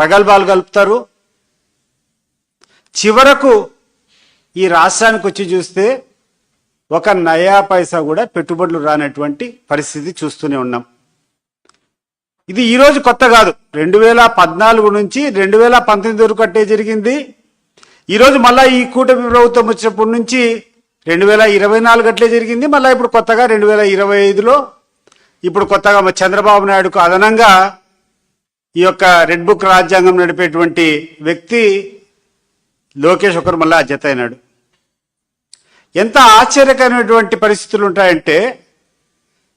ప్రగల్భాలు కలుపుతారు. చివరకు ఈ రాష్ట్రానికి వచ్చి చూస్తే ఒక నయా పైసా కూడా పెట్టుబడులు రానటువంటి పరిస్థితి చూస్తూనే ఉన్నాం. ఇది ఈరోజు కొత్త కాదు. రెండు వేల పద్నాలుగు నుంచి రెండు వేల పంతొమ్మిది వరకు అట్టే జరిగింది. ఈరోజు మళ్ళీ ఈ కూటమి ప్రభుత్వం వచ్చినప్పటి నుంచి రెండు వేల ఇరవై నాలుగు అట్లే జరిగింది. మళ్ళీ ఇప్పుడు కొత్తగా రెండు వేల ఇరవై ఐదులో ఇప్పుడు కొత్తగా చంద్రబాబు నాయుడుకు అదనంగా ఈ యొక్క రెడ్ బుక్ రాజ్యాంగం నడిపేటువంటి వ్యక్తి లోకేష్ ఒకరు మళ్ళీ అధ్యత అయినాడు. ఎంత ఆశ్చర్యకరమైనటువంటి పరిస్థితులు ఉంటాయంటే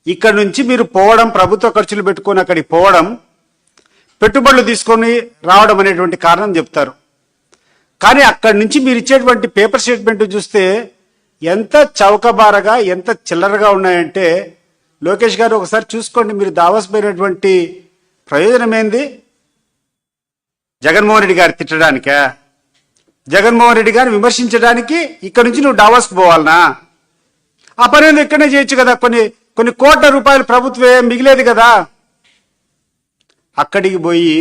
ఇక్కడ నుంచి మీరు పోవడం ప్రభుత్వ ఖర్చులు పెట్టుకొని అక్కడికి పోవడం పెట్టుబడులు తీసుకొని రావడం అనేటువంటి కారణం చెప్తారు. కానీ అక్కడి నుంచి మీరు ఇచ్చేటువంటి పేపర్ స్టేట్మెంట్ చూస్తే ఎంత చౌకబారగా ఎంత చిల్లరగా ఉన్నాయంటే లోకేష్ గారు ఒకసారి చూసుకోండి మీరు దావస్ పోయినటువంటి ప్రయోజనం ఏంది జగన్మోహన్ రెడ్డి గారు తిట్టడానికా? జగన్మోహన్ రెడ్డి గారిని విమర్శించడానికి ఇక్కడ నుంచి నువ్వు డావాస్కి పోవాలనా? ఆ పని ఇక్కడనే చేయొచ్చు కదా? కొన్ని కొన్ని కోట్ల రూపాయలు ప్రభుత్వం మిగిలేదు కదా? అక్కడికి పోయి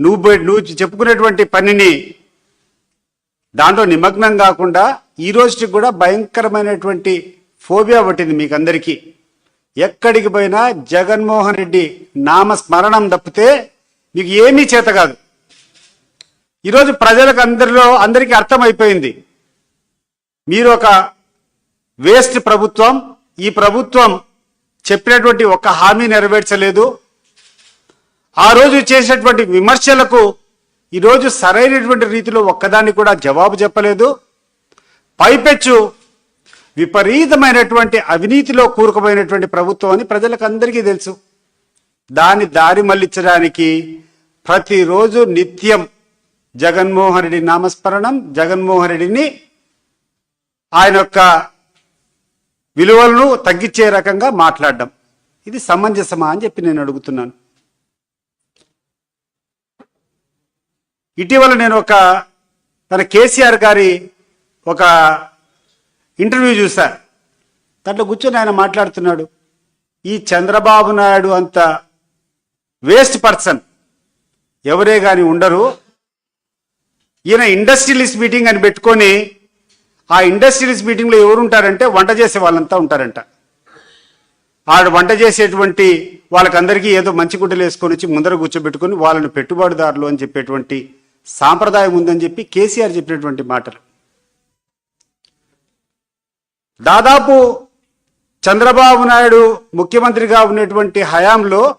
నువ్వు పోయి నువ్వు చెప్పుకునేటువంటి పనిని దాంట్లో నిమగ్నం కాకుండా ఈ రోజుకి కూడా భయంకరమైనటువంటి ఫోబియా పట్టింది మీకు అందరికీ ఎక్కడికి పోయినా జగన్మోహన్ రెడ్డి నామస్మరణం తప్పితే మీకు ఏమీ చేత కాదు. ఈరోజు ప్రజలకు అందరిలో అందరికీ అర్థమైపోయింది. మీరు ఒక వేస్ట్ ప్రభుత్వం ఈ ప్రభుత్వం చెప్పినటువంటి ఒక హామీ నెరవేర్చలేదు. ఆ రోజు చేసినటువంటి విమర్శలకు ఈరోజు సరైనటువంటి రీతిలో ఒక్కదాన్ని కూడా జవాబు చెప్పలేదు. పైపెచ్చు విపరీతమైనటువంటి అవినీతిలో కూరుకుపోయినటువంటి ప్రభుత్వం అని ప్రజలకు అందరికీ తెలుసు. దాన్ని దారి మళ్ళించడానికి ప్రతిరోజు నిత్యం జగన్మోహన్ రెడ్డి నామస్మరణం జగన్మోహన్ రెడ్డిని ఆయన యొక్క విలువలను తగ్గించే రకంగా మాట్లాడడం. ఇది సమంజసమా అని చెప్పి నేను అడుగుతున్నాను. ఇటీవల నేను ఒక తన కేసీఆర్ గారి ఒక ఇంటర్వ్యూ చూసా. దాంట్లో కూర్చొని ఆయన మాట్లాడుతున్నాడు. ఈ చంద్రబాబు నాయుడు అంత వేస్ట్ పర్సన్. ఎవరే కానీ ఉండరు. ఈయన ఇండస్ట్రియలిస్ట్ మీటింగ్ అని పెట్టుకొని ఆ ఇండస్ట్రియలిస్ట్ మీటింగ్లో ఎవరు ఉంటారంటే వంట చేసే వాళ్ళంతా ఉంటారంట. ఆడు వంట చేసేటువంటి వాళ్ళకందరికీ ఏదో మంచి గుడ్డలు వేసుకొని వచ్చి ముందర కూర్చోబెట్టుకొని వాళ్ళని పెట్టుబడిదారులు అని చెప్పేటువంటి సాంప్రదాయం ఉందని చెప్పి కేసీఆర్ చెప్పినటువంటి మాటలు. దాదాపు చంద్రబాబు నాయుడు ముఖ్యమంత్రిగా ఉన్నటువంటి హయాంలో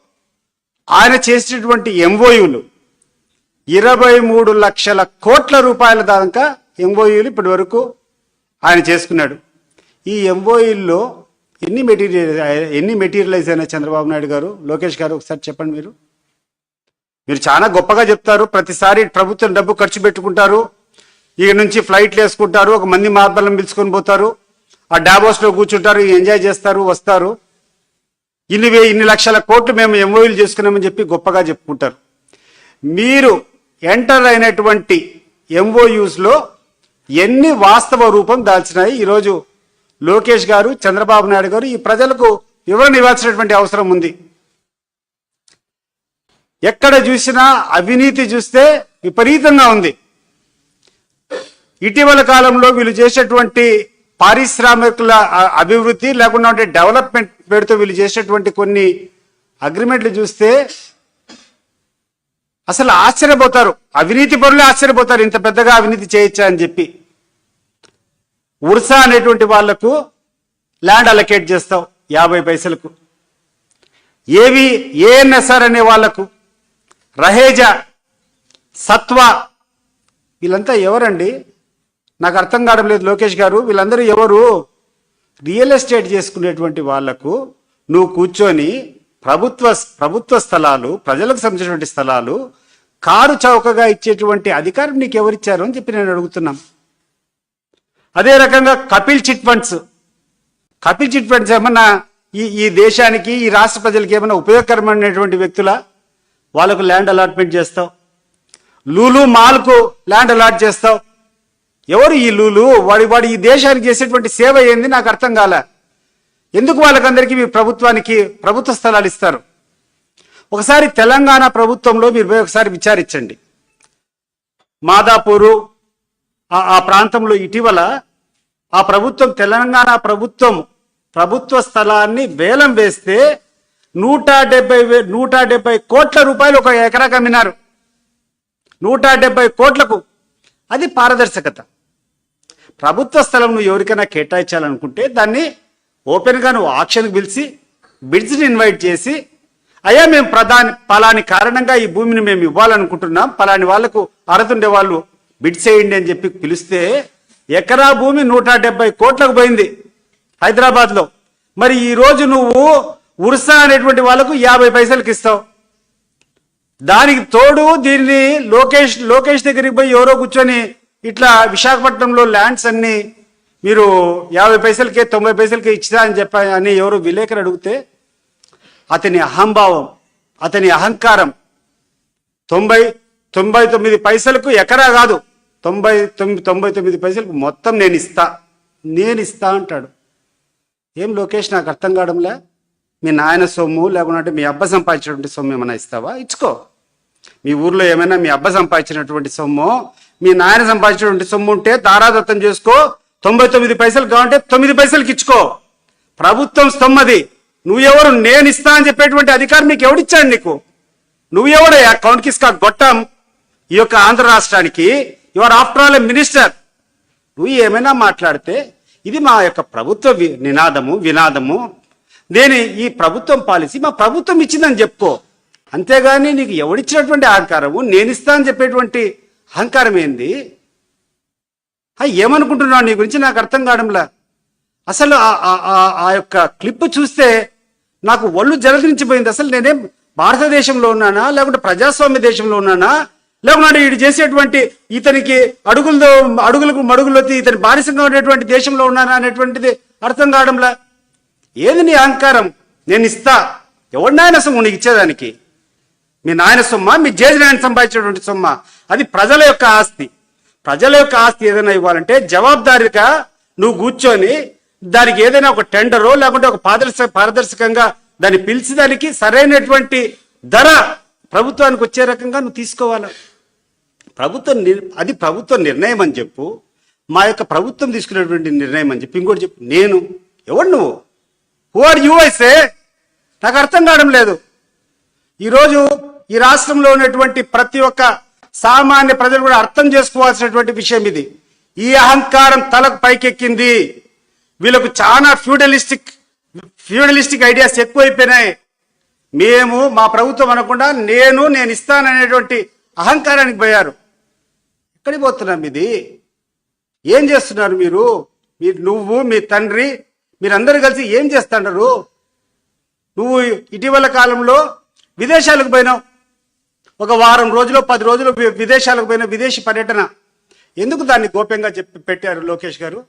ఆయన చేసినటువంటి ఎంఓయూలు ఇరవై మూడు లక్షల కోట్ల రూపాయల దాకా ఎంఓయూలు ఇప్పటి వరకు ఆయన చేసుకున్నాడు. ఈ ఎంఓయూల్లో ఎన్ని మెటీరియల్ ఎన్ని మెటీరియలైజ్ అయినా చంద్రబాబు నాయుడు గారు? లోకేష్ గారు ఒకసారి చెప్పండి మీరు. మీరు చాలా గొప్పగా చెప్తారు. ప్రతిసారి ప్రభుత్వం డబ్బు ఖర్చు పెట్టుకుంటారు. ఇక నుంచి ఫ్లైట్లు వేసుకుంటారు. ఒక మంది మార్బలం పిలుచుకొని పోతారు. ఆ డాబోస్లో కూర్చుంటారు ఎంజాయ్ చేస్తారు వస్తారు. ఇన్ని ఇన్ని లక్షల కోట్లు మేము ఎంఓయూలు చేసుకున్నామని చెప్పి గొప్పగా చెప్పుకుంటారు. మీరు ఎంటర్ అయినటువంటి ఎంఓయూస్లో ఎన్ని వాస్తవ రూపం దాల్చినాయి? ఈరోజు లోకేష్ గారు చంద్రబాబు నాయుడు గారు ఈ ప్రజలకు వివరణ ఇవ్వాల్సినటువంటి అవసరం ఉంది. ఎక్కడ చూసినా అవినీతి చూస్తే విపరీతంగా ఉంది. ఇటీవల కాలంలో వీళ్ళు చేసేటువంటి పారిశ్రామికుల అభివృద్ధి లేకుండా ఉంటే డెవలప్మెంట్ పేరుతో వీళ్ళు చేసేటువంటి కొన్ని అగ్రిమెంట్లు చూస్తే అసలు ఆశ్చర్యపోతారు. అవినీతి పరులే ఆశ్చర్యపోతారు. ఇంత పెద్దగా అవినీతి చేయొచ్చా అని చెప్పి. ఉర్సా అనేటువంటి వాళ్ళకు ల్యాండ్ అలొకేట్ చేస్తావు యాభై పైసలకు. ఏవి ఏఎన్ఎస్ఆర్ అనే వాళ్ళకు రహేజా సత్వ వీళ్ళంతా ఎవరండి? నాకు అర్థం కావడం లేదు లోకేష్ గారు. వీళ్ళందరూ ఎవరు? రియల్ ఎస్టేట్ చేసుకునేటువంటి వాళ్ళకు నువ్వు కూర్చొని ప్రభుత్వ ప్రభుత్వ స్థలాలు ప్రజలకు సంబంధించినటువంటి స్థలాలు కారు చౌకగా ఇచ్చేటువంటి అధికారం నీకు ఎవరిచ్చారు అని చెప్పి నేను అడుగుతున్నాం. అదే రకంగా Kapil chit funds. Kapil chit funds ఏమన్నా ఈ ఈ దేశానికి ఈ రాష్ట్ర ప్రజలకి ఏమైనా ఉపయోగకరమైనటువంటి వ్యక్తుల? వాళ్ళకు ల్యాండ్ అలాట్మెంట్ చేస్తావు. లూలు మాల్కు ల్యాండ్ అలాట్ చేస్తావు. ఎవరు ఈ లూలు? వాడి వాడు ఈ దేశానికి చేసేటువంటి సేవ ఏంది? నాకు అర్థం కాలే. ఎందుకు వాళ్ళకందరికీ మీ ప్రభుత్వానికి ప్రభుత్వ స్థలాలు ఇస్తారు? ఒకసారి తెలంగాణ ప్రభుత్వంలో మీరు ఒకసారి విచారించండి. మాదాపూరు ఆ ప్రాంతంలో ఇటీవల ఆ ప్రభుత్వం తెలంగాణ ప్రభుత్వం ప్రభుత్వ స్థలాన్ని వేలం వేస్తే నూట డెబ్బై నూట డెబ్బై కోట్ల రూపాయలు ఒక ఎకరాకు అమ్మినారు. నూట డెబ్బై కోట్లకు. అది పారదర్శకత. ప్రభుత్వ స్థలం నువ్వు ఎవరికైనా కేటాయించాలనుకుంటే దాన్ని ఓపెన్గా నువ్వు ఆక్షన్కి పిలిచి బిడ్స్ని ఇన్వైట్ చేసి అయ్యా మేము ప్రధాని పలాని కారణంగా ఈ భూమిని మేము ఇవ్వాలనుకుంటున్నాం పలాని వాళ్ళకు అరతుండే వాళ్ళు బిడ్స్ వేయండి అని చెప్పి పిలిస్తే ఎకరా భూమి నూట డెబ్బై కోట్లకు పోయింది హైదరాబాద్లో. మరి ఈరోజు నువ్వు ఉర్సా అనేటువంటి వాళ్ళకు యాభై పైసలకి ఇస్తావు. దానికి తోడు దీన్ని లోకేష్ లోకేష్ దగ్గరికి పోయి ఎవరో కూర్చొని ఇట్లా విశాఖపట్నంలో ల్యాండ్స్ అన్ని మీరు యాభై పైసలకే తొంభై పైసలకే ఇచ్చిరా అని చెప్ప అని ఎవరు విలేకరు అడిగితే అతని అహంభావం అతని అహంకారం తొంభై తొంభై తొమ్మిది పైసలకు ఎకరా కాదు. తొంభై తొమ్మిది తొంభై తొమ్మిది పైసలకు మొత్తం నేను ఇస్తా. నేను ఇస్తా అంటాడు. ఏం లోకేష్ నాకు అర్థం కావడంలే? మీ నాయన సొమ్ము లేకుంటే మీ అబ్బ సంపాదించినటువంటి సొమ్ము ఏమైనా ఇస్తావా? ఇచ్చుకో. మీ ఊర్లో ఏమైనా మీ అబ్బ సంపాదించినటువంటి సొమ్ము మీ నాయన సంపాదించినటువంటి సొమ్ము ఉంటే దారాదత్తం చేసుకో. తొంభై తొమ్మిది పైసలు కావాలంటే తొమ్మిది పైసలకి ఇచ్చుకో. ప్రభుత్వం స్తొమ్మది నువ్వెవరు? నేను ఇస్తా అని చెప్పేటువంటి అధికారం నీకు ఎవడిచ్చాడు నీకు? నువ్వెవడు? అకౌంట్ కిస్కా గొట్టం. ఈ యొక్క ఆంధ్ర రాష్ట్రానికి యువర్ ఆఫ్టర్ ఆల్ మినిస్టర్ నువ్వు ఏమైనా మాట్లాడితే ఇది మా యొక్క ప్రభుత్వ వి- నినాదము వినాదము. నేను ఈ ప్రభుత్వం పాలసీ మా ప్రభుత్వం ఇచ్చిందని చెప్పుకో. అంతేగాని నీకు ఎవడిచ్చినటువంటి అహంకారము? నేను ఇస్తా అని చెప్పేటువంటి అహంకారం ఏంది? ఏమనుకుంటున్నావు నీ గురించి? నాకు అర్థం కావడంలా. అసలు ఆ- ఆ- ఆ- యొక్క క్లిప్ చూస్తే నాకు ఒళ్ళు జలదించిపోయింది అసలు నేనేం భారతదేశంలో ఉన్నానా? లేకుంటే ప్రజాస్వామ్య దేశంలో ఉన్నానా? లేకుంటే వీడు చేసేటువంటి ఇతనికి అడుగులతో అడుగులకు మడుగులొత్తి ఇతని బానిసంగా ఉండేటువంటి దేశంలో ఉన్నానా అనేటువంటిది అర్థం కావడంలా. ఏది నీ అహంకారం? నేను ఇస్తా. ఎవరినైనా సొమ్ము నీకు ఇచ్చేదానికి. మీ నాయన సొమ్మ మీ జేజి నాయన సంపాదించినటువంటి సొమ్మ. అది ప్రజల యొక్క ఆస్తి. ప్రజల యొక్క ఆస్తి ఏదైనా ఇవ్వాలంటే జవాబుదారీగా నువ్వు కూర్చొని దానికి ఏదైనా ఒక టెండరో లేకుంటే ఒక పారదర్శ పారదర్శకంగా దాన్ని పిలిచి దానికి సరైనటువంటి ధర ప్రభుత్వానికి వచ్చే రకంగా నువ్వు తీసుకోవాలి? ప్రభుత్వం అది ప్రభుత్వ నిర్ణయం అని చెప్పు. మా యొక్క ప్రభుత్వం తీసుకునేటువంటి నిర్ణయం అని చెప్పి ఇంకోటి చెప్పు. నేను ఎవడు నువ్వు? హు ఆర్ యూ అయితే నాకు అర్థం కావడం లేదు. ఈరోజు ఈ రాష్ట్రంలో ఉన్నటువంటి ప్రతి ఒక్క సామాన్య ప్రజలు కూడా అర్థం చేసుకోవాల్సినటువంటి విషయం ఇది. ఈ అహంకారం తలకు పైకెక్కింది. వీళ్ళకు చాలా ఫ్యూడలిస్టిక్ ఫ్యూడలిస్టిక్ ఐడియాస్ ఎక్కువైపోయినాయి. మేము మా ప్రభుత్వం అనకుండా నేను నేను ఇస్తాననేటువంటి అహంకారానికి పోయారు. ఎక్కడికి పోతున్నాం ఇది? ఏం చేస్తున్నారు మీరు? మీరు నువ్వు మీ తండ్రి మీరందరూ కలిసి ఏం చేస్తున్నారు నువ్వు ఇటీవల కాలంలో విదేశాలకు పోయినావు. ఒక వారం రోజులు పది రోజులు విదేశాలకు పోయిన విదేశీ పర్యటన. ఎందుకు దాన్ని గోప్యంగా చెప్పి పెట్టారు లోకేష్ గారు?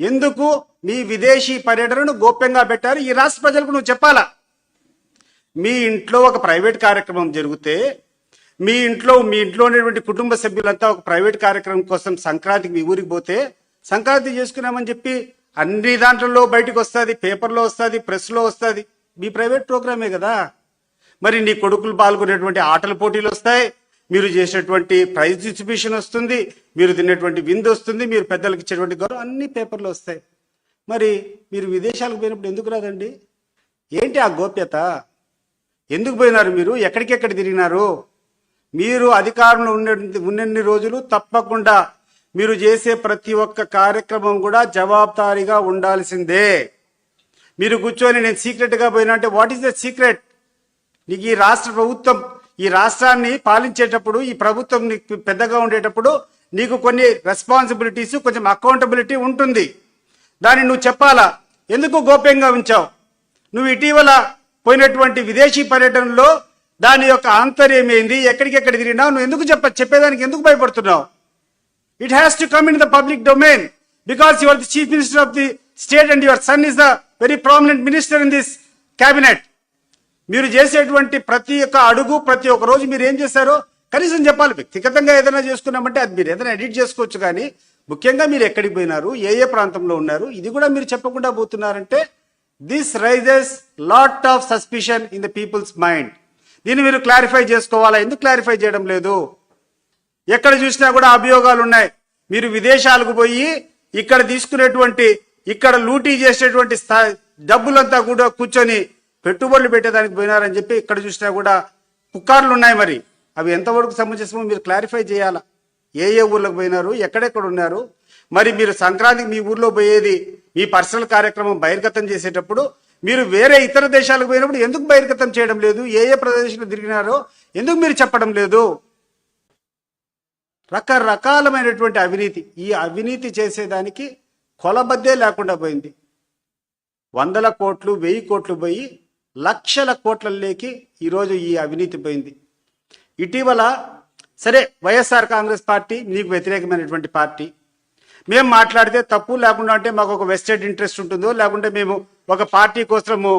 ఎందుకు మీ విదేశీ పర్యటనను గోప్యంగా పెట్టారు? ఈ రాష్ట్ర ప్రజలకు నువ్వు చెప్పాలా? మీ ఇంట్లో ఒక ప్రైవేట్ కార్యక్రమం జరిగితే మీ ఇంట్లో మీ ఇంట్లో ఉన్నటువంటి కుటుంబ సభ్యులంతా ఒక ప్రైవేట్ కార్యక్రమం కోసం సంక్రాంతికి మీ ఊరికి పోతే సంక్రాంతి చేసుకున్నామని చెప్పి అన్ని దాంట్లో బయటకు వస్తుంది పేపర్లో వస్తుంది ప్రెస్లో వస్తుంది. మీ ప్రైవేట్ ప్రోగ్రామే కదా? మరి నీ కొడుకులు పాల్గొనేటువంటి ఆటల పోటీలు వస్తాయి. మీరు చేసేటువంటి ప్రైజ్ డిస్ట్రిబ్యూషన్ వస్తుంది. మీరు తినేటువంటి విందు వస్తుంది. మీరు పెద్దలకు ఇచ్చేటువంటి గౌరవం అన్ని పేపర్లు వస్తాయి. మరి మీరు విదేశాలకు పోయినప్పుడు ఎందుకు రాదండి? ఏంటి ఆ గోప్యత? ఎందుకు పోయినారు మీరు? ఎక్కడికెక్కడ తిరిగినారు? మీరు అధికారంలో ఉండే ఉన్నన్ని రోజులు తప్పకుండా మీరు చేసే ప్రతి ఒక్క కార్యక్రమం కూడా జవాబుదారీగా ఉండాల్సిందే. మీరు కూర్చొని నేను సీక్రెట్గా పోయినా అంటే వాట్ ఈస్ ద సీక్రెట్ నీకు ఈ రాష్ట్ర ప్రభుత్వం ఈ రాష్ట్రాన్ని పాలించేటప్పుడు ఈ ప్రభుత్వం నీకు పెద్దగా ఉండేటప్పుడు నీకు కొన్ని రెస్పాన్సిబిలిటీస్ కొంచెం అకౌంటబిలిటీ ఉంటుంది. దాన్ని నువ్వు చెప్పాలా? ఎందుకు గోప్యంగా ఉంచావు? నువ్వు ఇటీవల పోయినటువంటి విదేశీ పర్యటనలో దాని యొక్క ఆంతర్యం ఏంది ఎక్కడికెక్కడ తిరిగినావు? నువ్వు ఎందుకు చెప్ప చెప్పేదానికి ఎందుకు భయపడుతున్నావు? It has to come in the public domain because you are the chief minister of the state and your son is the very prominent minister in this cabinet మీరు చేసేటువంటి ప్రతి ఒక్క అడుగు ప్రతి ఒక్క రోజు మీరు ఏం చేశారో కనీసం చెప్పాలి. వ్యక్తిగతంగా ఏదైనా చేసుకున్నామంటే అది మీరు ఏదైనా ఎడిట్ చేసుకోవచ్చు కానీ ముఖ్యంగా మీరు ఎక్కడికి పోయినారు ఏ ఏ ప్రాంతంలో ఉన్నారు ఇది కూడా మీరు చెప్పకుండా పోతున్నారంటే this raises lot of suspicion in the people's mind దీన్ని మీరు క్లారిఫై చేసుకోవాలా? ఎందుకు క్లారిఫై చేయడం లేదు? ఎక్కడ చూసినా కూడా అభియోగాలు ఉన్నాయి. మీరు విదేశాలకు పోయి ఇక్కడ తీసుకునేటువంటి ఇక్కడ లూటీ చేసేటువంటి స్థా- డబ్బులంతా కూడా కూర్చొని పెట్టుబడులు పెట్టేదానికి పోయినారని చెప్పి ఇక్కడ చూసినా కూడా పుకార్లు ఉన్నాయి మరి. అవి ఎంతవరకు సమంజసమో మీరు క్లారిఫై చేయాలా? ఏ ఏ ఊర్లకు పోయినారు? ఎక్కడెక్కడ ఉన్నారు? మరి మీరు సంక్రాంతికి మీ ఊర్లో పోయేది మీ పర్సనల్ కార్యక్రమం బహిర్గతం చేసేటప్పుడు మీరు వేరే ఇతర దేశాలకు పోయినప్పుడు ఎందుకు బహిర్గతం చేయడం లేదు? ఏ ఏ ప్రదేశంలో తిరిగినారో ఎందుకు మీరు చెప్పడం లేదు? రకరకాలమైనటువంటి అవినీతి. ఈ అవినీతి చేసేదానికి కొలబద్దే లేకుండా పోయింది. వందల కోట్లు వెయ్యి కోట్లు పోయి లక్షల కోట్లలోకి ఈరోజు ఈ అవినీతి పోయింది. ఇటీవల సరే వైఎస్ఆర్ కాంగ్రెస్ పార్టీ మీకు వ్యతిరేకమైనటువంటి పార్టీ. మేము మాట్లాడితే తప్పు లేకుండా అంటే మాకు ఒక వెస్టెడ్ ఇంట్రెస్ట్ ఉంటుందో లేకుంటే మేము ఒక పార్టీ కోసము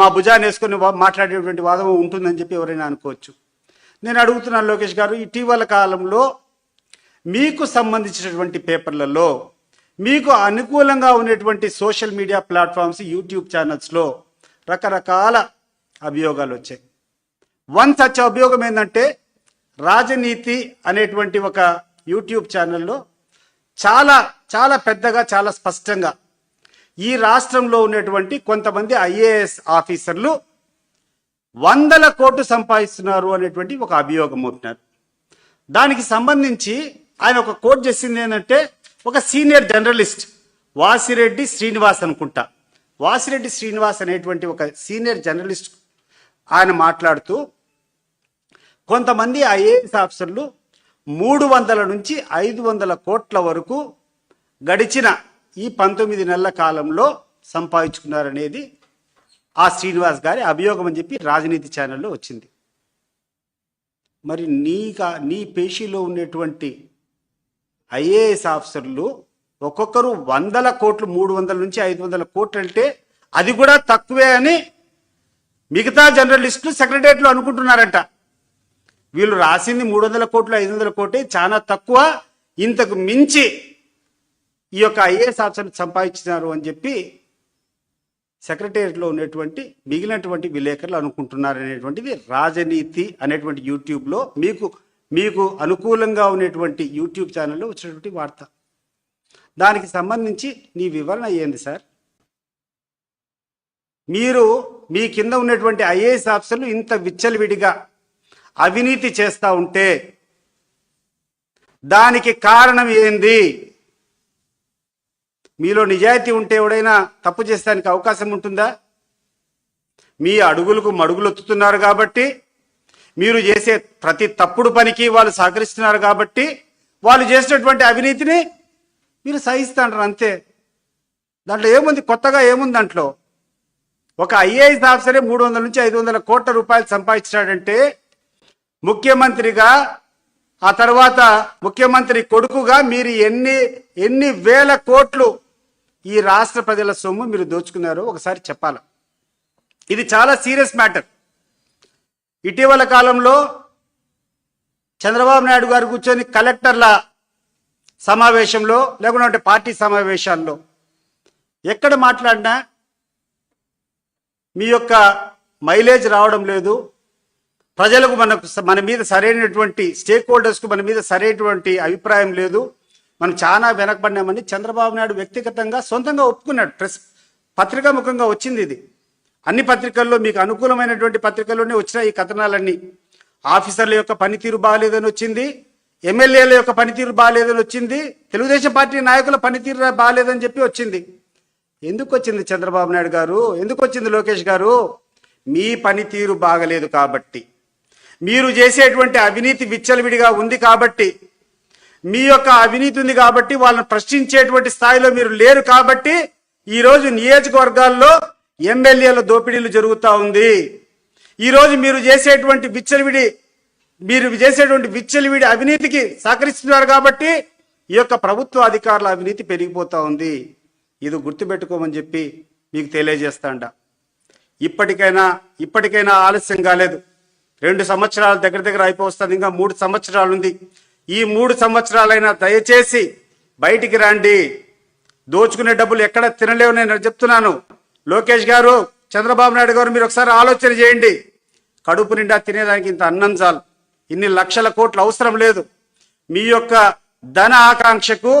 మా భుజాన్ని వేసుకొని మాట్లాడేటువంటి వాదం ఉంటుందని చెప్పి ఎవరైనా అనుకోవచ్చు. నేను అడుగుతున్నాను లోకేష్ గారు ఇటీవల కాలంలో మీకు సంబంధించినటువంటి పేపర్లలో మీకు అనుకూలంగా ఉన్నటువంటి సోషల్ మీడియా ప్లాట్ఫామ్స్ యూట్యూబ్ ఛానల్స్లో రకరకాల అభియోగాలు వచ్చాయి వన్ సచ్ అభియోగం ఏంటంటే రాజనీతి అనేటువంటి ఒక యూట్యూబ్ ఛానల్లో చాలా చాలా పెద్దగా చాలా స్పష్టంగా ఈ రాష్ట్రంలో ఉన్నటువంటి కొంతమంది ఐఏఎస్ ఆఫీసర్లు వందల కోట్లు సంపాదిస్తున్నారు అనేటువంటి ఒక అభియోగం మోపినారు. దానికి సంబంధించి ఆయన ఒక కోట్ చేసింది ఏంటంటే ఒక సీనియర్ జర్నలిస్ట్ వాసిరెడ్డి శ్రీనివాస్ అనుకుంటా. వాసిరెడ్డి శ్రీనివాస్ అనేటువంటి ఒక సీనియర్ జర్నలిస్ట్ ఆయన మాట్లాడుతూ కొంతమంది ఐఏఎస్ ఆఫీసర్లు మూడు వందల నుంచి ఐదు వందల కోట్ల వరకు గడిచిన ఈ పంతొమ్మిది నెలల కాలంలో సంపాదించుకున్నారనేది ఆ శ్రీనివాస్ గారి అభియోగం అని చెప్పి రాజనీతి ఛానల్లో వచ్చింది. మరి నీగా నీ పేషీలో ఉండేటువంటి ఐఏఎస్ ఆఫీసర్లు ఒక్కొక్కరు వందల కోట్లు మూడు వందల నుంచి ఐదు వందల కోట్లు అంటే అది కూడా తక్కువే అని మిగతా జర్నలిస్టులు సెక్రటరియట్లో అనుకుంటున్నారంట. వీళ్ళు రాసింది మూడు వందల కోట్లు ఐదు వందల కోట్లు చాలా తక్కువ. ఇంతకు మించి ఈ యొక్క ఐఏఎస్ ఆఫీసర్లు సంపాదించినారు అని చెప్పి సెక్రటేరియట్లో ఉన్నటువంటి మిగిలినటువంటి విలేకరులు అనుకుంటున్నారు అనేటువంటిది రాజనీతి అనేటువంటి యూట్యూబ్లో మీకు మీకు అనుకూలంగా ఉన్నటువంటి యూట్యూబ్ ఛానల్లో వచ్చినటువంటి వార్త. దానికి సంబంధించి నీ వివరణ ఏంది సార్? మీరు మీ కింద ఉన్నటువంటి ఐఏఎస్ ఆఫీసర్లు ఇంత విచ్చలవిడిగా అవినీతి చేస్తూ ఉంటే దానికి కారణం ఏంది? మీలో నిజాయితీ ఉంటే ఎవడైనా తప్పు చేస్తానికి అవకాశం ఉంటుందా? మీ అడుగులకు మడుగులొత్తుతున్నారు కాబట్టి మీరు చేసే ప్రతి తప్పుడు పనికి వాళ్ళు సహకరిస్తున్నారు కాబట్టి వాళ్ళు చేసినటువంటి అవినీతిని మీరు సహిస్తాండ్రు అంతే. దాంట్లో ఏముంది? కొత్తగా ఏముంది దాంట్లో? ఒక ఐఏఎస్ ఆఫీసరే మూడు వందల నుంచి ఐదు వందల కోట్ల రూపాయలు సంపాదించాడంటే ముఖ్యమంత్రిగా ఆ తర్వాత ముఖ్యమంత్రి కొడుకుగా మీరు ఎన్ని ఎన్ని వేల కోట్లు ఈ రాష్ట్ర ప్రజల సొమ్ము మీరు దోచుకున్నారో ఒకసారి చెప్పాలి. ఇది చాలా సీరియస్ మ్యాటర్. ఇటీవల కాలంలో చంద్రబాబు నాయుడు గారు కూర్చొని కలెక్టర్ల సమావేశంలో లేకుంటే పార్టీ సమావేశాల్లో ఎక్కడ మాట్లాడినా మీ యొక్క మైలేజ్ రావడం లేదు. ప్రజలకు మనకు మన మీద సరైనటువంటి స్టేక్ హోల్డర్స్కు మన మీద సరైనటువంటి అభిప్రాయం లేదు. మనం చాలా వెనకబడినామని చంద్రబాబు నాయుడు వ్యక్తిగతంగా సొంతంగా ఒప్పుకున్నాడు. ప్రెస్ పత్రికా ముఖంగా వచ్చింది ఇది. అన్ని పత్రికల్లో మీకు అనుకూలమైనటువంటి పత్రికల్లోనే వచ్చిన ఈ కథనాలన్నీ. ఆఫీసర్ల యొక్క పనితీరు బాగాలేదని వచ్చింది. ఎమ్మెల్యేల యొక్క పనితీరు బాగాలేదని వచ్చింది. తెలుగుదేశం పార్టీ నాయకుల పనితీరు బాగాలేదని చెప్పి వచ్చింది. ఎందుకు వచ్చింది చంద్రబాబు నాయుడు గారు? ఎందుకు వచ్చింది లోకేష్ గారు? మీ పనితీరు బాగలేదు కాబట్టి. మీరు చేసేటువంటి అవినీతి విచ్చలవిడిగా ఉంది కాబట్టి. మీ యొక్క అవినీతి ఉంది కాబట్టి వాళ్ళని ప్రశ్నించేటువంటి స్థాయిలో మీరు లేరు కాబట్టి ఈరోజు నియోజకవర్గాల్లో ఎమ్మెల్యేల దోపిడీలు జరుగుతూ ఉంది. ఈరోజు మీరు చేసేటువంటి విచ్చలవిడి మీరు చేసేటువంటి విచ్చలవిడి అవినీతికి సహకరిస్తున్నారు కాబట్టి ఈ యొక్క ప్రభుత్వ అధికారుల అవినీతి పెరిగిపోతూ ఉంది. ఇది గుర్తుపెట్టుకోమని చెప్పి మీకు తెలియజేస్తాండ. ఇప్పటికైనా ఇప్పటికైనా ఆలస్యం కాలేదు. రెండు సంవత్సరాలు దగ్గర దగ్గర అయిపోతుంది ఇంకా మూడు సంవత్సరాలు ఉంది. ఈ మూడు సంవత్సరాలైనా దయచేసి బయటికి రండి. దోచుకునే డబ్బులు ఎక్కడ తినలేవు నేను చెప్తున్నాను. లోకేష్ గారు చంద్రబాబు నాయుడు గారు మీరు ఒకసారి ఆలోచన చేయండి. కడుపు నిండా తినేదానికి ఇంత అన్నం చాలు. ఇన్ని లక్షల కోట్లు అవసరం లేదు. మీ యొక్క ధన ఆకాంక్షకు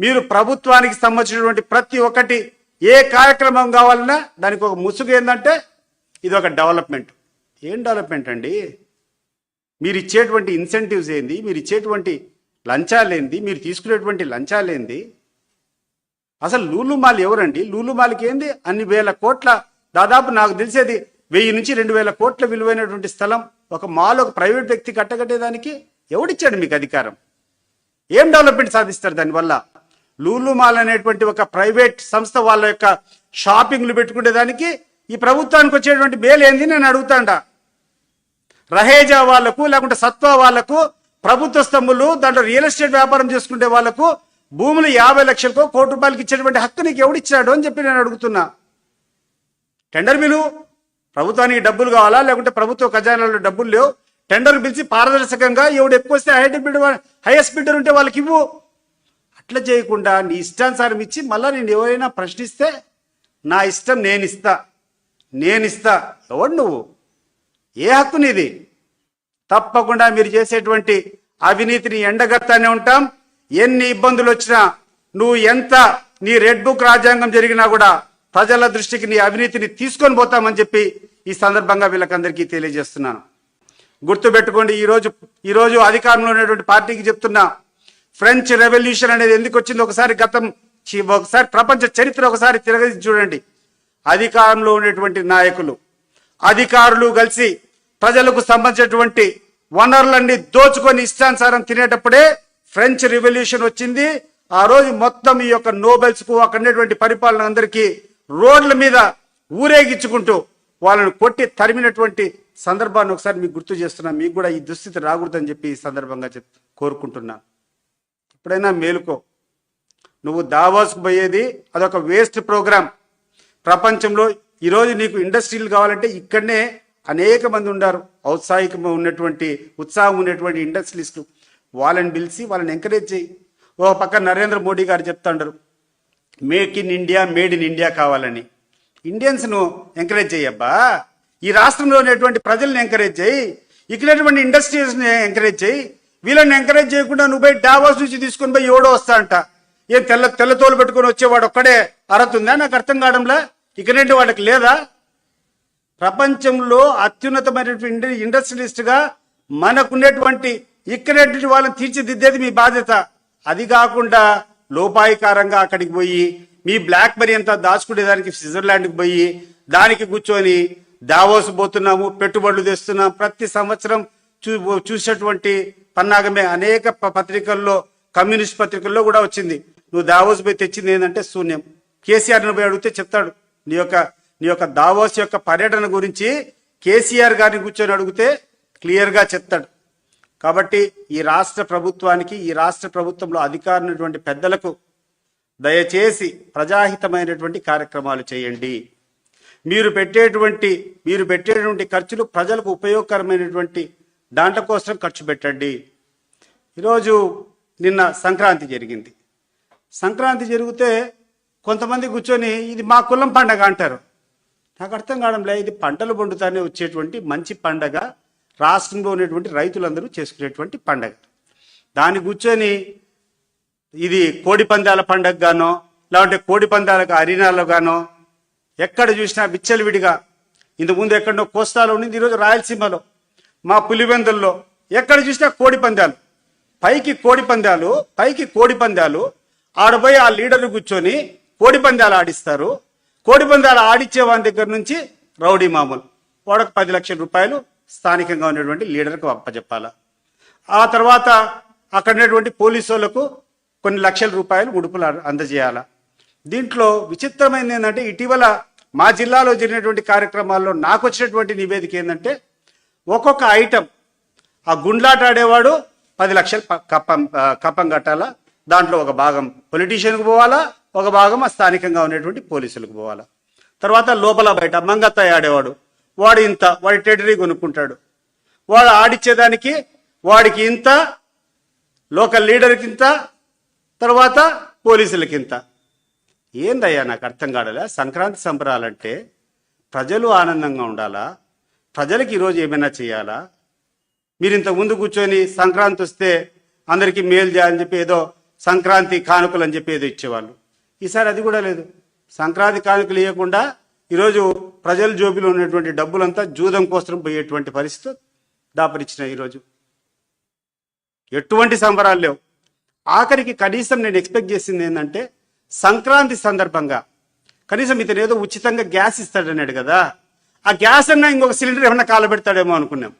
మీరు ప్రభుత్వానికి సంబంధించినటువంటి ప్రతి ఒక్కటి ఏ కార్యక్రమం కావాలన్నా దానికి ఒక ముసుగు ఏంటంటే ఇది ఒక డెవలప్మెంట్. ఏం డెవలప్మెంట్ అండి? మీరు ఇచ్చేటువంటి ఇన్సెంటివ్స్ ఏంది? మీరు ఇచ్చేటువంటి లంచాలేంది మీరు తీసుకునేటువంటి లంచాలేంది అసలు లూలు మాల్ ఎవరండి? లూలు మాల్కి ఏంది? అన్ని వేల కోట్ల దాదాపు నాకు తెలిసేది వెయ్యి నుంచి రెండు వేల కోట్ల విలువైనటువంటి స్థలం ఒక మాల్ ఒక ప్రైవేట్ వ్యక్తి కట్టగట్టేదానికి ఎవడిచ్చాడు మీకు అధికారం? ఏం డెవలప్మెంట్ సాధిస్తారు దానివల్ల? లూలు మాల్ అనేటువంటి ఒక ప్రైవేట్ సంస్థ వాళ్ళ యొక్క షాపింగ్లు పెట్టుకునేదానికి ఈ ప్రభుత్వానికి వచ్చేటువంటి మేలు ఏంది నేను అడుగుతాండా. రహేజా వాళ్ళకు లేకుంటే సత్వా వాళ్ళకు ప్రభుత్వ స్తంభులు దాంట్లో రియల్ ఎస్టేట్ వ్యాపారం చేసుకునే వాళ్ళకు భూములు యాభై లక్షలకు కోటి రూపాయలకి ఇచ్చేటువంటి హక్కు నీకు ఎవడిచ్చాడు అని చెప్పి నేను అడుగుతున్నా. టెండర్ బిలు ప్రభుత్వానికి డబ్బులు కావాలా? లేకుంటే ప్రభుత్వ ఖజానాలో డబ్బులు లేవు. టెండర్ పిలిచి పారదర్శకంగా ఎవడు ఎక్కువ వస్తే హైయెస్ట్ బిడ్డర్ హైయెస్ట్ బిడ్డర్ ఉంటే వాళ్ళకి ఇవ్వు. అట్లా చేయకుండా నీ ఇష్టానుసారం ఇచ్చి మళ్ళీ నేను ఎవరైనా ప్రశ్నిస్తే నా ఇష్టం నేను ఇస్తా నేను ఇస్తా ఎవడు నువ్వు? ఏ హక్కు నీది? తప్పకుండా మీరు చేసేటువంటి అవినీతిని ఎండగడతానే ఉంటాం. ఎన్ని ఇబ్బందులు వచ్చినా నువ్వు ఎంత నీ రెడ్ బుక్ రాజ్యాంగం జరిగినా కూడా ప్రజల దృష్టికి నీ అవినీతిని తీసుకొని పోతామని చెప్పి ఈ సందర్భంగా వీళ్ళకందరికీ తెలియజేస్తున్నాను. గుర్తుపెట్టుకోండి ఈరోజు ఈరోజు అధికారంలో ఉన్నటువంటి పార్టీకి చెప్తున్నా ఫ్రెంచ్ రెవల్యూషన్ అనేది ఎందుకు వచ్చింది ఒకసారి గతం చి- ఒకసారి ప్రపంచ చరిత్ర ఒకసారి తిరగది చూడండి. అధికారంలో ఉన్నటువంటి నాయకులు అధికారులు కలిసి ప్రజలకు సంబంధించినటువంటి వనరులన్నీ దోచుకొని ఇష్టానుసారం తినేటప్పుడే ఫ్రెంచ్ రివల్యూషన్ వచ్చింది. ఆ రోజు మొత్తం ఈ యొక్క నోబెల్స్కు అక్కడ ఉన్నటువంటి పరిపాలన అందరికీ రోడ్ల మీద ఊరేగించుకుంటూ వాళ్ళని కొట్టి తరిమినటువంటి సందర్భాన్ని ఒకసారి మీకు గుర్తు చేస్తున్నా. మీకు కూడా ఈ దుస్థితి రాకూడదని చెప్పి ఈ సందర్భంగా చెప్ కోరుకుంటున్నా. ఎప్పుడైనా మేలుకో. నువ్వు దావాస్కు పోయేది అదొక వేస్ట్ ప్రోగ్రామ్ ప్రపంచంలో ఈరోజు నీకు ఇండస్ట్రీలు కావాలంటే ఇక్కడనే అనేక మంది ఉన్నారు ఔత్సాహికం ఉన్నటువంటి ఉత్సాహం ఉన్నటువంటి ఇండస్ట్రీస్టు వాళ్ళని పిలిచి వాళ్ళని ఎంకరేజ్ చేయి. ఓ పక్క నరేంద్ర మోడీ గారు చెప్తాండరు. Make in India made in India కావాలని. ఇండియన్స్ను ఎంకరేజ్ చేయబ్బా ఈ రాష్ట్రంలో ఉన్నటువంటి ప్రజల్ని ఎంకరేజ్ చేయి. ఇక్కడటువంటి ఇండస్ట్రీస్ని ఎంకరేజ్ చేయి. వీళ్ళని ఎంకరేజ్ చేయకుండా నువ్వు పోయి డావాస్ నుంచి తీసుకొని పోయి ఎవడో వస్తా అంట. ఏం తెల్ల తెల్ల తోలు పెట్టుకొని వచ్చేవాడు ఒక్కడే అర్హత ఉందా? నాకు అర్థం కావడంలా? ఇక్కడంటే వాడికి లేదా? ప్రపంచంలో అత్యున్నతమైనటువంటి ఇండస్ట్రియలిస్ట్గా మనకున్నటువంటి ఇక్కడటువంటి వాళ్ళని తీర్చిదిద్దేది మీ బాధ్యత. అది కాకుండా లోపాయికారంగా అక్కడికి పోయి మీ బ్లాక్ మనీ అంతా దాచుకునేదానికి స్విట్జర్లాండ్కి పోయి దానికి కూర్చొని దావోస్ పోతున్నాము పెట్టుబడులు తెస్తున్నాం. ప్రతి సంవత్సరం చూ చూసేటువంటి పన్నాగమే అనేక ప- పత్రికల్లో కమ్యూనిస్ట్ పత్రికల్లో కూడా వచ్చింది. నువ్వు దావోస్ పోయి తెచ్చింది ఏంటంటే శూన్యం. కేసీఆర్ని పోయి అడిగితే చెప్తాడు. నీ యొక్క నీ యొక్క దావోస్ యొక్క పర్యటన గురించి కేసీఆర్ గారిని కూర్చొని అడిగితే క్లియర్గా చెప్తాడు. కాబట్టి ఈ రాష్ట్ర ప్రభుత్వానికి ఈ రాష్ట్ర ప్రభుత్వంలో అధికారులైనటువంటి పెద్దలకు దయచేసి ప్రజాహితమైనటువంటి కార్యక్రమాలు చేయండి. మీరు పెట్టేటువంటి మీరు పెట్టేటువంటి ఖర్చులు ప్రజలకు ఉపయోగకరమైనటువంటి దాంట్ల కోసం ఖర్చు పెట్టండి. ఈరోజు నిన్న సంక్రాంతి జరిగింది. సంక్రాంతి జరిగితే కొంతమంది కూర్చొని ఇది మా కులం పండగ అంటారు. నాకు అర్థం కావడంలే ఇది పంటలు పండుతానే వచ్చేటువంటి మంచి పండగ. రాష్ట్రంలో ఉన్నటువంటి రైతులందరూ చేసుకునేటువంటి పండగ. దాన్ని కూర్చొని ఇది కోడి పందాల పండగ గానో కోడి పందాలకు అరీనాలో గానో ఎక్కడ చూసినా విచ్చలవిడిగా. ఇంతకుముందు ఎక్కడో కోస్తాలో ఉండింది ఈరోజు రాయలసీమలో మా పులివెందుల్లో ఎక్కడ చూసినా కోడి పందాలు. పైకి కోడి పందాలు పైకి కోడి పందాలు ఆడపోయి ఆ లీడర్లు కూర్చొని కోడి పందాలు ఆడిస్తారు. కోడి పందాలు ఆడిచ్చే వాని దగ్గర నుంచి రౌడీ మామూలు. వాడకు పది లక్షల రూపాయలు స్థానికంగా ఉన్నటువంటి లీడర్కు అప్పచెప్పాలా? ఆ తర్వాత అక్కడ ఉన్నటువంటి పోలీసు వాళ్ళకు కొన్ని లక్షల రూపాయలు ఉడుపులు అందజేయాలా? దీంట్లో విచిత్రమైనది ఏంటంటే ఇటీవల మా జిల్లాలో జరిగినటువంటి కార్యక్రమాల్లో నాకు వచ్చినటువంటి నివేదిక ఏంటంటే ఒక్కొక్క ఐటెం ఆ గుండ్లాట ఆడేవాడు పది లక్షలు కప్పం కప్పం కట్టాలా? దాంట్లో ఒక భాగం పొలిటీషియన్కి పోవాలా? ఒక భాగం ఆ స్థానికంగా ఉన్నటువంటి పోలీసులకు పోవాలా? తర్వాత లోపల బయట మంగత్తాయి ఆడేవాడు వాడు ఇంత వాడి టెడరీ కొనుక్కుంటాడు. వాడు ఆడిచ్చేదానికి వాడికి ఇంత లోకల్ లీడర్కి ఇంత తర్వాత పోలీసులకి ఇంత ఏందయ్యా నాకు అర్థం కాడలే సంక్రాంతి సంబరాలంటే ప్రజలు ఆనందంగా ఉండాలా? ప్రజలకు ఈరోజు ఏమైనా చేయాలా? మీరు ఇంత ముందు కూర్చొని సంక్రాంతి వస్తే అందరికీ మేలు చేయాలని చెప్పి ఏదో సంక్రాంతి కానుకలు అని చెప్పి ఏదో ఇచ్చేవాళ్ళు. ఈసారి అది కూడా లేదు. సంక్రాంతి కానుకలు ఇవ్వకుండా ఈరోజు ప్రజల జోబిలో ఉన్నటువంటి డబ్బులంతా జూదం కోసం పోయేటువంటి పరిస్థితి దాపరిచ్చినాయి ఈరోజు. ఎటువంటి సంబరాలు లేవు. ఆఖరికి కనీసం నేను ఎక్స్పెక్ట్ చేసింది ఏంటంటే సంక్రాంతి సందర్భంగా కనీసం ఇతను ఏదో ఉచితంగా గ్యాస్ ఇస్తాడన్నాడు కదా. ఆ గ్యాస్ అన్నా ఇంకొక సిలిండర్ ఏమన్నా కాలబెడతాడేమో అనుకున్నాం.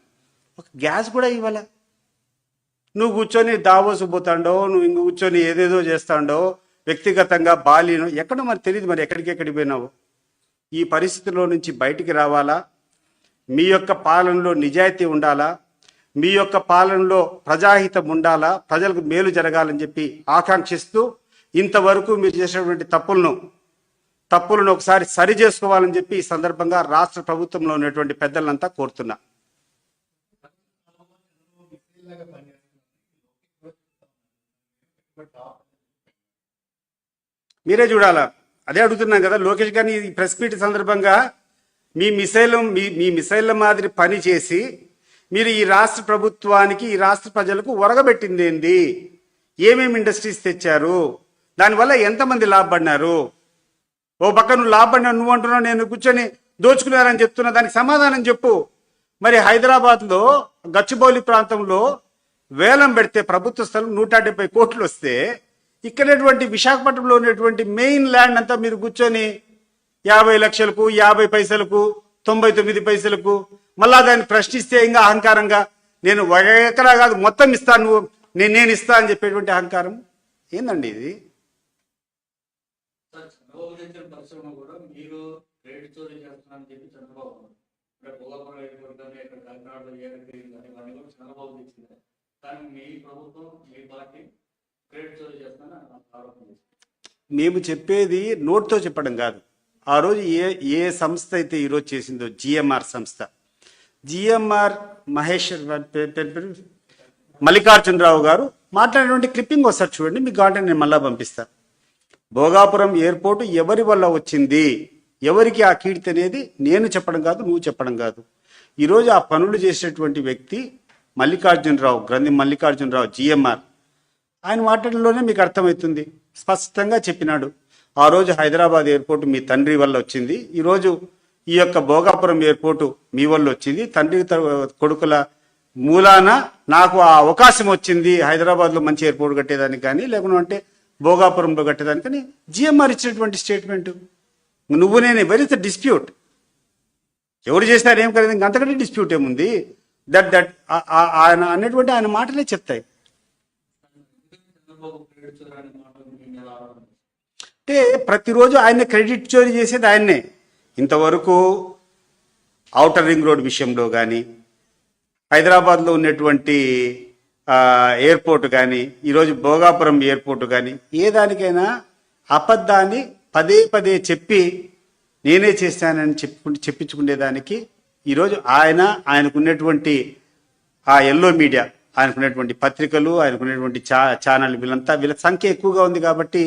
ఒక గ్యాస్ కూడా ఇవ్వాల? నువ్వు కూర్చొని దావోసు పోతాడో నువ్వు ఇంక కూర్చొని ఏదేదో చేస్తాడో వ్యక్తిగతంగా బాలీను ఎక్కడో మరి తెలియదు మరి ఎక్కడికి ఎక్కడికి పోయినావు. ఈ పరిస్థితిలో నుంచి బయటికి రావాలా? మీ యొక్క పాలనలో నిజాయితీ ఉండాలా? మీ యొక్క పాలనలో ప్రజాహితం ఉండాలా? ప్రజలకు మేలు జరగాలని చెప్పి ఆకాంక్షిస్తూ ఇంతవరకు మీరు చేసినటువంటి తప్పులను తప్పులను ఒకసారి సరి చేసుకోవాలని చెప్పి ఈ సందర్భంగా రాష్ట్ర ప్రభుత్వంలో ఉన్నటువంటి పెద్దలంతా కోరుతున్నా. మీరే చూడాలా? అదే అడుగుతున్నాం కదా లోకేష్ గారిని ఈ ప్రెస్ మీట్ సందర్భంగా మీ మిసైల్ మీ మీ మిసైల్ మాదిరి పని చేసి మీరు ఈ రాష్ట్ర ప్రభుత్వానికి ఈ రాష్ట్ర ప్రజలకు ఒరగబెట్టింది ఏంది? ఏమేమి ఇండస్ట్రీస్ తెచ్చారు? దానివల్ల ఎంతమంది లాభపడినారు? ఓ పక్క నువ్వు లాభపడినా నువ్వు అంటున్నావు నేను కూర్చొని దోచుకున్నారని చెప్తున్నా దానికి సమాధానం చెప్పు. మరి హైదరాబాద్లో గచ్చిబౌలి ప్రాంతంలో వేలం పెడితే ప్రభుత్వ స్థలం నూట డెబ్బై కోట్లు వస్తే ఇక్కడటువంటి విశాఖపట్నంలో ఉన్నటువంటి మెయిన్ ల్యాండ్ అంతా మీరు కూర్చొని యాభై లక్షలకు యాభై పైసలకు తొంభై తొమ్మిది పైసలకు మళ్ళా దాన్ని ప్రశ్నిస్తే ఇంకా అహంకారంగా నేను ఒక ఎకరా కాదు మొత్తం ఇస్తాను నువ్వు నేను నేను ఇస్తా అని చెప్పేటువంటి అహంకారం. ఏందండి ఇది? చంద్రబాబు కానీ మీ ప్రభుత్వం మీ పార్టీ మేము చెప్పేది నోట్తో చెప్పడం కాదు. ఆ రోజు ఏ ఏ సంస్థ అయితే ఈరోజు చేసిందో జిఎంఆర్ సంస్థ. జిఎంఆర్ మహేశ్వర్ మల్లికార్జునరావు గారు మాట్లాడినటువంటి క్లిప్పింగ్ ఒకసారి చూడండి మీకు కావాలంటే నేను మళ్ళా పంపిస్తా. భోగాపురం ఎయిర్పోర్ట్ ఎవరి వల్ల వచ్చింది? ఎవరికి ఆ కీర్తి అనేది నేను చెప్పడం కాదు నువ్వు చెప్పడం కాదు. ఈరోజు ఆ పనులు చేసేటువంటి వ్యక్తి మల్లికార్జునరావు గ్రంథి మల్లికార్జునరావు జిఎంఆర్. ఆయన మాటల్లోనే మీకు అర్థమవుతుంది. స్పష్టంగా చెప్పినాడు. ఆ రోజు హైదరాబాద్ ఎయిర్పోర్ట్ మీ తండ్రి వల్ల వచ్చింది. ఈరోజు ఈ యొక్క భోగాపురం ఎయిర్పోర్టు మీ వల్ల వచ్చింది. తండ్రి త- కొడుకుల మూలాన నాకు ఆ అవకాశం వచ్చింది. హైదరాబాద్లో మంచి ఎయిర్పోర్ట్ కట్టేదానికి కానీ లేకుండా అంటే భోగాపురంలో కట్టేదానికి కానీ జిఎంఆర్ ఇచ్చినటువంటి స్టేట్మెంట్. నువ్వు నేను వెరీ ద డిస్ప్యూట్? ఎవరు చేసినారు ఏం కలిగింది అంతకంటే డిస్ప్యూట్ ఏముంది? దట్ దట్ ఆయన అనేటువంటి ఆయన మాటలే చెప్తాయి చంద్రబాబు క్రెడిట్ చోరీ అనే మాట మీ మీద ఆరోపణ చేస్తుంది. అంటే ప్రతిరోజు ఆయన్ని క్రెడిట్ చోరీ చేసేది ఆయన్నే. ఇంతవరకు ఔటర్ రింగ్ రోడ్ విషయంలో కానీ హైదరాబాద్లో ఉన్నటువంటి ఎయిర్పోర్ట్ కానీ ఈరోజు భోగాపురం ఎయిర్పోర్ట్ కానీ ఏ దానికైనా అబద్ధాన్ని పదే పదే చెప్పి నేనే చేశానని చెప్పుకుంటే చెప్పించుకునేదానికి ఈరోజు ఆయన ఆయనకున్నటువంటి ఆ ఎల్లో మీడియా ఆయనకున్నటువంటి పత్రికలు ఆయనకున్నటువంటి చా ఛానల్ వీళ్ళంతా వీళ్ళ సంఖ్య ఎక్కువగా ఉంది కాబట్టి